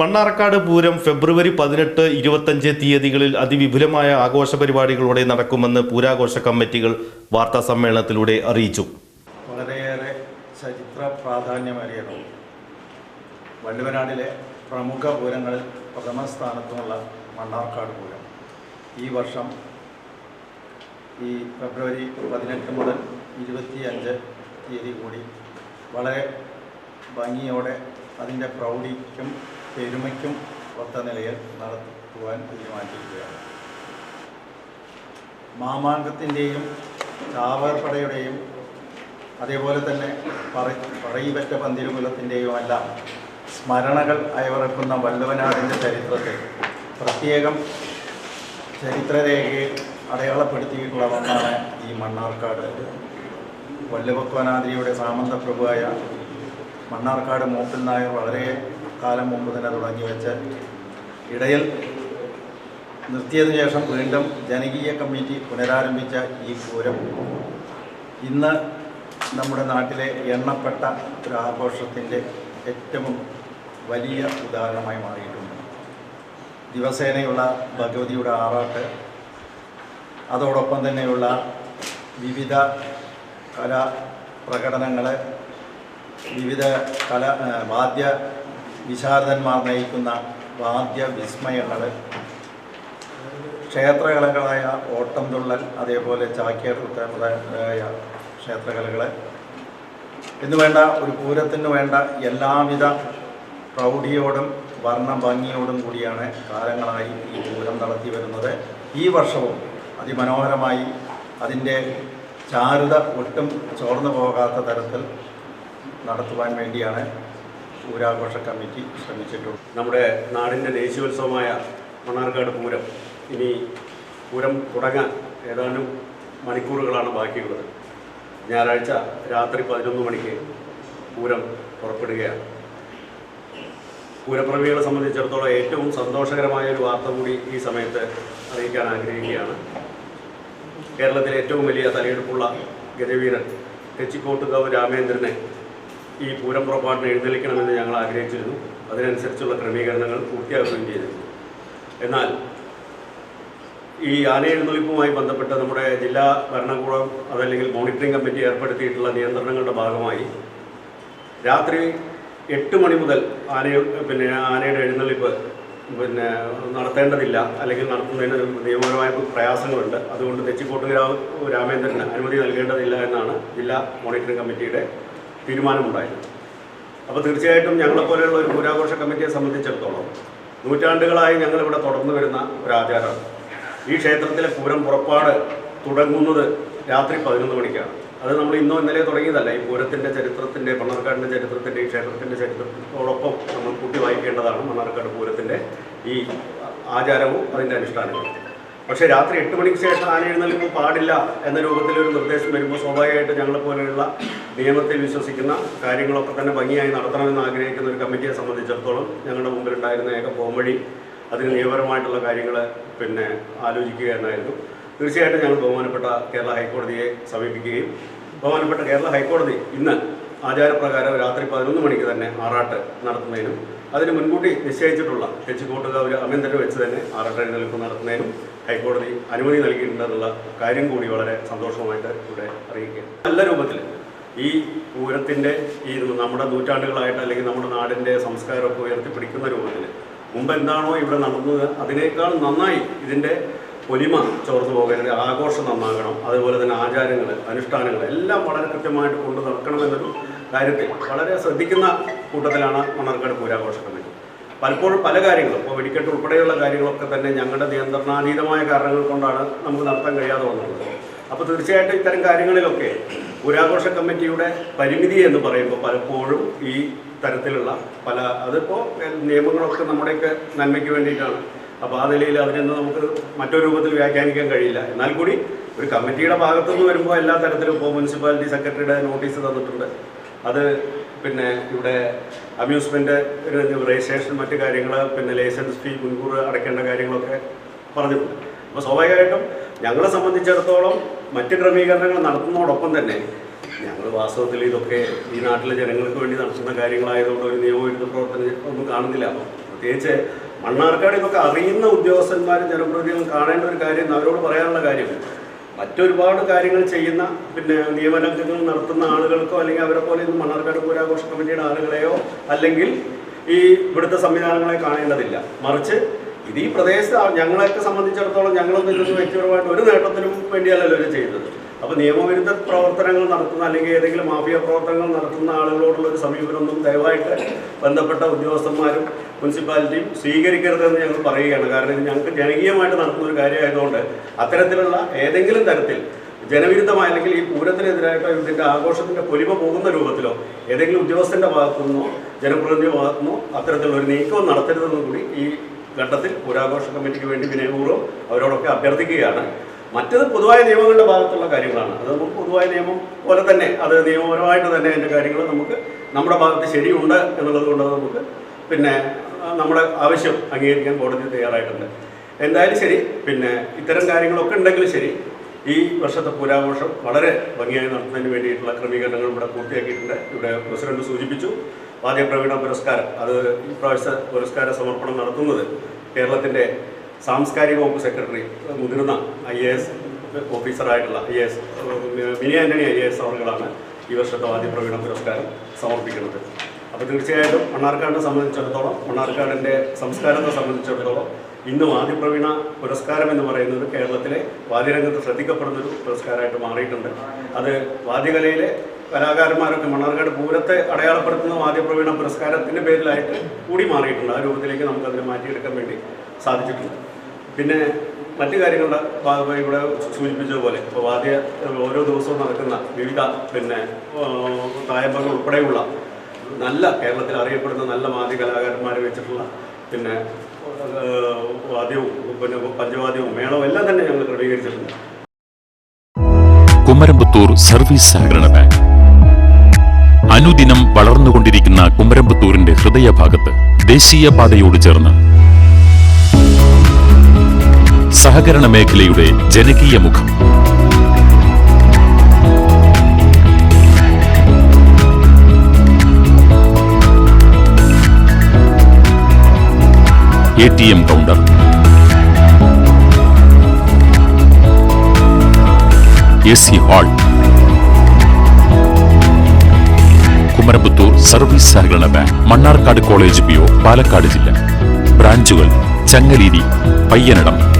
മണ്ണാർക്കാട് പൂരം ഫെബ്രുവരി പതിനെട്ട് ഇരുപത്തഞ്ച് തീയതികളിൽ അതിവിപുലമായ ആഘോഷ പരിപാടികളോടെ നടക്കുമെന്ന് പൂരാഘോഷ കമ്മിറ്റികൾ വാർത്താ സമ്മേളനത്തിലൂടെ അറിയിച്ചു. വളരെയേറെ ചരിത്ര പ്രാധാന്യമേറിയതും വള്ളുവനാടിലെ പ്രമുഖ പൂരങ്ങളിൽ പ്രഥമ സ്ഥാനത്തുമുള്ള മണ്ണാർക്കാട് പൂരം. ഈ വർഷം ഈ ഫെബ്രുവരി പതിനെട്ട് മുതൽ ഇരുപത്തി അഞ്ച് തീയതി കൂടി വളരെ ഭംഗിയോടെ അതിന്റെ പ്രൗഢിക്കും പെരുമയ്ക്കും ഒത്ത നിലയിൽ നടത്തുവാൻ തീരുമാനിച്ചിരിക്കുകയാണ്. മാമാങ്കത്തിന്റെയും ചാവേർപ്പടയുടെയും അതേപോലെ തന്നെ പറ പറയിപ്പറ്റ പന്തിരുകുലത്തിന്റെയും എല്ലാം സ്മരണകൾ അയവിറക്കുന്ന വല്ലവനാടിന്റെ ചരിത്രത്തെ പ്രത്യേകം ചരിത്രരേഖയിൽ അടയാളപ്പെടുത്തിയിട്ടുള്ള ഒന്നാണ് ഈ മണ്ണാർക്കാട്. വല്ലഭക്വനാദ്രിയുടെ സാമന്തപ്രഭുവായ മണ്ണാർക്കാട് മൂപ്പൻ നായർ വളരെ കാലം മുമ്പ് തന്നെ തുടങ്ങി വെച്ച് ഇടയിൽ നിർത്തിയതിനു ശേഷം വീണ്ടും ജനകീയ കമ്മിറ്റി പുനരാരംഭിച്ച ഈ പൂരം ഇന്ന് നമ്മുടെ നാട്ടിലെ എണ്ണപ്പെട്ട ഒരു ആഘോഷത്തിന്റെ ഏറ്റവും വലിയ ഉദാഹരണമായി മാറിയിട്ടുണ്ട്. ദിവസേനയുള്ള ഭഗവതിയുടെ ആറാട്ട് അതോടൊപ്പം തന്നെയുള്ള വിവിധ കലാ പ്രകടനങ്ങൾ വിവിധ കല വാദ്യ വിശാരദന്മാർ നയിക്കുന്ന വാദ്യ വിസ്മയങ്ങൾ ക്ഷേത്രകലകളായ ഓട്ടം തുള്ളൽ അതേപോലെ ചാക്യാർ മുതലായ ക്ഷേത്രകലകൾ എന്ന് വേണ്ട ഒരു പൂരത്തിന് വേണ്ട എല്ലാവിധ പ്രൗഢിയോടും വർണ ഭംഗിയോടും കൂടിയാണ് കാലങ്ങളായി ഈ പൂരം നടത്തി വരുന്നത്. ഈ വർഷവും അതിമനോഹരമായി അതിന്റെ ചാരുത ഒട്ടും ചോർന്നു പോകാത്ത തരത്തിൽ നടത്തുവാൻ വേണ്ടിയാണ് പൂരാഘോഷ കമ്മിറ്റി ശ്രമിച്ചിട്ടുണ്ട്. നമ്മുടെ നാടിന്റെ ദേശീയോത്സവമായ മണ്ണാർക്കാട് പൂരം. ഇനി പൂരം തുടങ്ങാൻ ഏതാനും മണിക്കൂറുകളാണ് ബാക്കിയുള്ളത്. ഞായറാഴ്ച രാത്രി പതിനൊന്ന് മണിക്ക് പൂരം പുറപ്പെടുകയാണ്. പൂരപ്രവികളെ സംബന്ധിച്ചിടത്തോളം ഏറ്റവും സന്തോഷകരമായ ഒരു വാർത്ത കൂടി ഈ സമയത്ത് അറിയിക്കാൻ ആഗ്രഹിക്കുകയാണ്. കേരളത്തിലെ ഏറ്റവും വലിയ തലയെടുപ്പുള്ള ഗജവീരൻ തെച്ചിക്കോട്ടുകാവ് രാമേന്ദ്രനെ ഈ പൂരം പുറപ്പാടിന് എഴുന്നള്ളിക്കണമെന്ന് ഞങ്ങൾ ആഗ്രഹിച്ചിരുന്നു. അതിനനുസരിച്ചുള്ള ക്രമീകരണങ്ങൾ പൂർത്തിയാക്കുകയും ചെയ്തിരുന്നു. എന്നാൽ ഈ ആന എഴുന്നള്ളിപ്പുമായി ബന്ധപ്പെട്ട് നമ്മുടെ ജില്ലാ ഭരണകൂടം അതല്ലെങ്കിൽ മോണിറ്ററിംഗ് കമ്മിറ്റി ഏർപ്പെടുത്തിയിട്ടുള്ള നിയന്ത്രണങ്ങളുടെ ഭാഗമായി രാത്രി എട്ട് മണി മുതൽ ആന പിന്നെ ആനയുടെ എഴുന്നള്ളിപ്പ് പിന്നെ നടത്തേണ്ടതില്ല. അല്ലെങ്കിൽ നടത്തുന്നതിന് നിയമപരമായ പ്രയാസങ്ങളുണ്ട്. അതുകൊണ്ട് തെച്ചിക്കോട്ടുകാവ് രാമേന്ദ്രന് അനുമതി നൽകേണ്ടതില്ല എന്നാണ് ജില്ലാ മോണിറ്ററിംഗ് കമ്മിറ്റിയുടെ തീരുമാനമുണ്ടായത് അപ്പോൾ തീർച്ചയായിട്ടും ഞങ്ങളെപ്പോലെയുള്ള ഒരു പൂരാഘോഷ കമ്മിറ്റിയെ സംബന്ധിച്ചിടത്തോളം നൂറ്റാണ്ടുകളായി ഞങ്ങളിവിടെ തുടർന്നു വരുന്ന ഒരു ആചാരമാണ്. ഈ ക്ഷേത്രത്തിലെ പൂരം പുറപ്പാട് തുടങ്ങുന്നത് രാത്രി പതിനൊന്ന് മണിക്കാണ്. അത് നമ്മൾ ഇന്നോ ഇന്നലെ തുടങ്ങിയതല്ല. ഈ പൂരത്തിന്റെ ചരിത്രത്തിന്റെ മണ്ണാർക്കാടിന്റെ ചരിത്രത്തിന്റെ ഈ ക്ഷേത്രത്തിന്റെ ചരിത്രത്തോടൊപ്പം നമ്മൾ കൂട്ടി വായിക്കേണ്ടതാണ് മണ്ണാർക്കാട് പൂരത്തിന്റെ ഈ ആചാരവും അതിന്റെ അനുഷ്ഠാനങ്ങളും. പക്ഷേ രാത്രി എട്ട് മണിക്ക് ശേഷം ആന എഴുന്നേൽക്കുമ്പോൾ പാടില്ല എന്ന രൂപത്തിൽ ഒരു നിർദ്ദേശം വരുമ്പോൾ സ്വാഭാവികമായിട്ട് ഞങ്ങളെ പോലെയുള്ള നിയമത്തിൽ വിശ്വസിക്കുന്ന കാര്യങ്ങളൊക്കെ തന്നെ ഭംഗിയായി നടത്തണമെന്ന് ആഗ്രഹിക്കുന്ന ഒരു കമ്മിറ്റിയെ സംബന്ധിച്ചിടത്തോളം ഞങ്ങളുടെ മുമ്പിലുണ്ടായിരുന്ന ഏക പോംവഴി അതിന് നിയമപരമായിട്ടുള്ള കാര്യങ്ങൾ പിന്നെ ആലോചിക്കുക എന്നായിരുന്നു. തീർച്ചയായിട്ടും ഞങ്ങൾ ബഹുമാനപ്പെട്ട കേരള ഹൈക്കോടതിയെ സമീപിക്കുകയും ബഹുമാനപ്പെട്ട കേരള ഹൈക്കോടതി ഇന്ന് ആചാരപ്രകാരം രാത്രി പതിനൊന്ന് മണിക്ക് തന്നെ ആറാട്ട് നടത്തുന്നതിനും അതിന് മുൻകൂട്ടി നിശ്ചയിച്ചിട്ടുള്ള തെച്ചിക്കോട്ടുകാവ് അമേന്ദ്രനെ വെച്ച് തന്നെ ആറാട്ട് എഴുന്നേൽപ്പ് നടത്തുന്നതിനും ഹൈക്കോടതി അനുമതി നൽകിയിട്ടുണ്ടെന്നുള്ള കാര്യം കൂടി വളരെ സന്തോഷമായിട്ട് ഇവിടെ അറിയിക്കുക നല്ല രൂപത്തിൽ ഈ പൂരത്തിന്റെ ഈ നമ്മുടെ നൂറ്റാണ്ടുകളായിട്ട് അല്ലെങ്കിൽ നമ്മുടെ നാടിന്റെ സംസ്കാരമൊക്കെ ഉയർത്തിപ്പിടിക്കുന്ന രൂപത്തിൽ മുമ്പ് എന്താണോ ഇവിടെ നടന്നത് അതിനേക്കാൾ നന്നായി ഇതിന്റെ പൊലിമ ചോർന്നു പോകരുത് ആഘോഷം നന്നാകണം. അതുപോലെ തന്നെ ആചാരങ്ങൾ അനുഷ്ഠാനങ്ങൾ എല്ലാം വളരെ കൃത്യമായിട്ട് കൊണ്ടു നടക്കണമെന്നൊരു കാര്യത്തിൽ വളരെ ശ്രദ്ധിക്കുന്ന കൂട്ടത്തിലാണ് മണ്ണാർക്കാട് പൂരാഘോഷ കമ്മിറ്റി. പലപ്പോഴും പല കാര്യങ്ങളും. ഇപ്പോൾ വെടിക്കെട്ട് ഉൾപ്പെടെയുള്ള കാര്യങ്ങളൊക്കെ തന്നെ ഞങ്ങളുടെ നിയന്ത്രണാതീതമായ കാരണങ്ങൾ കൊണ്ടാണ് നമുക്ക് നടത്താൻ കഴിയാതെ വന്നത്. അപ്പോൾ തീർച്ചയായിട്ടും ഇത്തരം കാര്യങ്ങളിലൊക്കെ പുരാഘോഷ കമ്മിറ്റിയുടെ പരിമിതി എന്ന് പറയുമ്പോൾ പലപ്പോഴും ഈ തരത്തിലുള്ള പല അതിപ്പോൾ നിയമങ്ങളൊക്കെ നമ്മുടെയൊക്കെ നന്മയ്ക്ക് വേണ്ടിയിട്ടാണ്. അപ്പോൾ ആ നിലയിൽ അതിനൊന്നും നമുക്ക് മറ്റൊരു രൂപത്തിൽ വ്യാഖ്യാനിക്കാൻ കഴിയില്ല. എന്നാൽ കൂടി ഒരു കമ്മിറ്റിയുടെ ഭാഗത്തുനിന്ന് വരുമ്പോൾ എല്ലാ തരത്തിലും ഇപ്പോൾ മുനിസിപ്പാലിറ്റി സെക്രട്ടറിയുടെ നോട്ടീസ് തന്നിട്ടുണ്ട്. അത് പിന്നെ ഇവിടെ അമ്യൂസ്മെന്റ് രജിസ്ട്രേഷൻ മറ്റു കാര്യങ്ങൾ പിന്നെ ലൈസൻസ് ഫീ മുൻകൂർ അടയ്ക്കേണ്ട കാര്യങ്ങളൊക്കെ പറഞ്ഞിട്ടുണ്ട്. അപ്പോൾ സ്വാഭാവികമായിട്ടും ഞങ്ങളെ സംബന്ധിച്ചിടത്തോളം മറ്റ് ക്രമീകരണങ്ങൾ നടത്തുന്നതോടൊപ്പം തന്നെ ഞങ്ങൾ വാസ്തവത്തിൽ ഇതൊക്കെ ഈ നാട്ടിലെ ജനങ്ങൾക്ക് വേണ്ടി നടത്തുന്ന കാര്യങ്ങളായതുകൊണ്ട് ഒരു നിയമവിരുദ്ധ പ്രവർത്തനം ഒന്നും കാണുന്നില്ല. അപ്പം പ്രത്യേകിച്ച് മണ്ണാർക്കാട് ഇതൊക്കെ അറിയുന്ന ഉദ്യോഗസ്ഥന്മാരും ജനപ്രതിനിധികളും കാണേണ്ട ഒരു കാര്യം അവരോട് പറയാനുള്ള കാര്യം മറ്റൊരുപാട് കാര്യങ്ങൾ ചെയ്യുന്ന പിന്നെ നിയമലംഘനങ്ങൾ നടത്തുന്ന ആളുകൾക്കോ അല്ലെങ്കിൽ അവരെ പോലെ ഇന്ന് മണ്ണാർക്കാട് പൂരാഘോഷ കമ്മിറ്റിയുടെ ആളുകളെയോ അല്ലെങ്കിൽ ഈ ഇവിടുത്തെ സംവിധാനങ്ങളെ കാണേണ്ടതില്ല. മറിച്ച് ഇത് ഈ പ്രദേശത്ത് ഞങ്ങളെയൊക്കെ സംബന്ധിച്ചിടത്തോളം ഞങ്ങളൊന്നും ഇതൊന്നും വ്യക്തിപരമായിട്ട് ഒരു നേട്ടത്തിനും വേണ്ടിയല്ലല്ലോ ഇത് ചെയ്യുന്നത് അപ്പോൾ നിയമവിരുദ്ധ പ്രവർത്തനങ്ങൾ നടത്തുന്ന അല്ലെങ്കിൽ ഏതെങ്കിലും മാഫിയ പ്രവർത്തനങ്ങൾ നടത്തുന്ന ആളുകളോടുള്ള ഒരു സമീപനമൊന്നും ദയവായിട്ട് ബന്ധപ്പെട്ട ഉദ്യോഗസ്ഥന്മാരും മുനിസിപ്പാലിറ്റിയും സ്വീകരിക്കരുതെന്ന് ഞങ്ങൾ പറയുകയാണ്. കാരണം ഇത് ഞങ്ങൾക്ക് ജനകീയമായിട്ട് നടക്കുന്ന ഒരു കാര്യമായതുകൊണ്ട് അത്തരത്തിലുള്ള ഏതെങ്കിലും തരത്തിൽ ജനവിരുദ്ധമായ അല്ലെങ്കിൽ ഈ പൂരത്തിനെതിരായിട്ടോ ഇതിന്റെ ആഘോഷത്തിന്റെ പൊലിമ പോകുന്ന രൂപത്തിലോ ഏതെങ്കിലും ഉദ്യോഗസ്ഥന്റെ ജനപ്രതിനിധിയുടെ ഭാഗത്തു നിന്നോ അത്തരത്തിലുള്ള ഒരു നീക്കവും നടത്തരുതെന്നും കൂടി ഈ ഘട്ടത്തിൽ പൂരാഘോഷ കമ്മിറ്റിക്ക് വേണ്ടി വിനയപൂർവം അവരോടൊക്കെ അഭ്യർത്ഥിക്കുകയാണ്. മറ്റത് പൊതുവായ നിയമങ്ങളുടെ ഭാഗത്തുള്ള കാര്യങ്ങളാണ്. അത് നമുക്ക് പൊതുവായ നിയമം പോലെ തന്നെ അത് നിയമപരമായിട്ട് തന്നെ അതിന്റെ കാര്യങ്ങൾ നമുക്ക് നമ്മുടെ ഭാഗത്ത് ശരിയുണ്ട് എന്നുള്ളത് കൊണ്ട് നമുക്ക് പിന്നെ നമ്മുടെ ആവശ്യം അംഗീകരിക്കാൻ കോടതി തയ്യാറായിട്ടുണ്ട്. എന്തായാലും ശരി പിന്നെ ഇത്തരം കാര്യങ്ങളൊക്കെ ഉണ്ടെങ്കിലും ശരി ഈ വർഷത്തെ പൂരാഘോഷം വളരെ ഭംഗിയായി നടത്തുന്നതിന് വേണ്ടിയിട്ടുള്ള ക്രമീകരണങ്ങൾ ഇവിടെ പൂർത്തിയാക്കിയിട്ടുണ്ട്. ഇവിടെ പ്രസിഡന്റ് സൂചിപ്പിച്ചു വാദ്യപ്രവീണ പുരസ്കാരം അത് ഈ പ്രാവശ്യ പുരസ്കാര സമർപ്പണം നടത്തുന്നത് കേരളത്തിന്റെ സാംസ്കാരിക വകുപ്പ് സെക്രട്ടറി മുതിർന്ന I A S ഓഫീസറായിട്ടുള്ള I A S Mini Antony I A S അവർക്കാണ് ഈ വർഷത്തെ ആദ്യ പ്രവീണ പുരസ്കാരം സമർപ്പിക്കുന്നത്. അപ്പോൾ തീർച്ചയായിട്ടും മണ്ണാർക്കാടിനെ സംബന്ധിച്ചിടത്തോളം മണ്ണാർക്കാടിന്റെ സംസ്കാരത്തെ സംബന്ധിച്ചിടത്തോളം ഇന്നും ആദ്യ പ്രവീണ പുരസ്കാരം എന്ന് പറയുന്നത് കേരളത്തിലെ വാദ്യരംഗത്ത് ശ്രദ്ധിക്കപ്പെടുന്നൊരു പുരസ്കാരമായിട്ട് മാറിയിട്ടുണ്ട്. അത് വാദ്യകലയിലെ കലാകാരന്മാരൊക്കെ മണ്ണാർക്കാട് പൂരത്തെ അടയാളപ്പെടുത്തുന്ന ആദ്യ പ്രവീണ പുരസ്കാരത്തിന്റെ പേരിലായിട്ട് കൂടി മാറിയിട്ടുണ്ട്. ആ രൂപത്തിലേക്ക് നമുക്കതിനെ മാറ്റിയെടുക്കാൻ വേണ്ടി സാധിച്ചിട്ടുണ്ട്. പിന്നെ മറ്റു കാര്യങ്ങളുടെ ഇവിടെ സൂചിപ്പിച്ചതുപോലെ ഇപ്പോൾ വാദ്യ ഓരോ ദിവസവും നടക്കുന്ന വിവിധ പിന്നെ തായമ്പങ്ങൾ ഉൾപ്പെടെയുള്ള നല്ല കേരളത്തിൽ അറിയപ്പെടുന്ന നല്ല വാദ്യ കലാകാരന്മാരെ വെച്ചിട്ടുള്ള പിന്നെ വാദ്യവും പിന്നെ പഞ്ചവാദ്യവും മേളവും എല്ലാം തന്നെ ഞങ്ങൾ ക്രമീകരിച്ചിട്ടുണ്ട്. കുമരമ്പത്തൂർ സർവീസ് സഹകരണ ബാങ്ക്. അനുദിനം വളർന്നുകൊണ്ടിരിക്കുന്ന കുമരമ്പത്തൂരിന്റെ ഹൃദയഭാഗത്ത് ദേശീയപാതയോട് ചേർന്ന് സഹകരണ മേഖലയുടെ ജനകീയ മുഖം. A T M counter. A C hall. Kumaraputhur service സഹകരണ bank Mannarkkad college P Palakkad ജില്ല. ബ്രാഞ്ചുകൾ Changaleeri Payyanadam.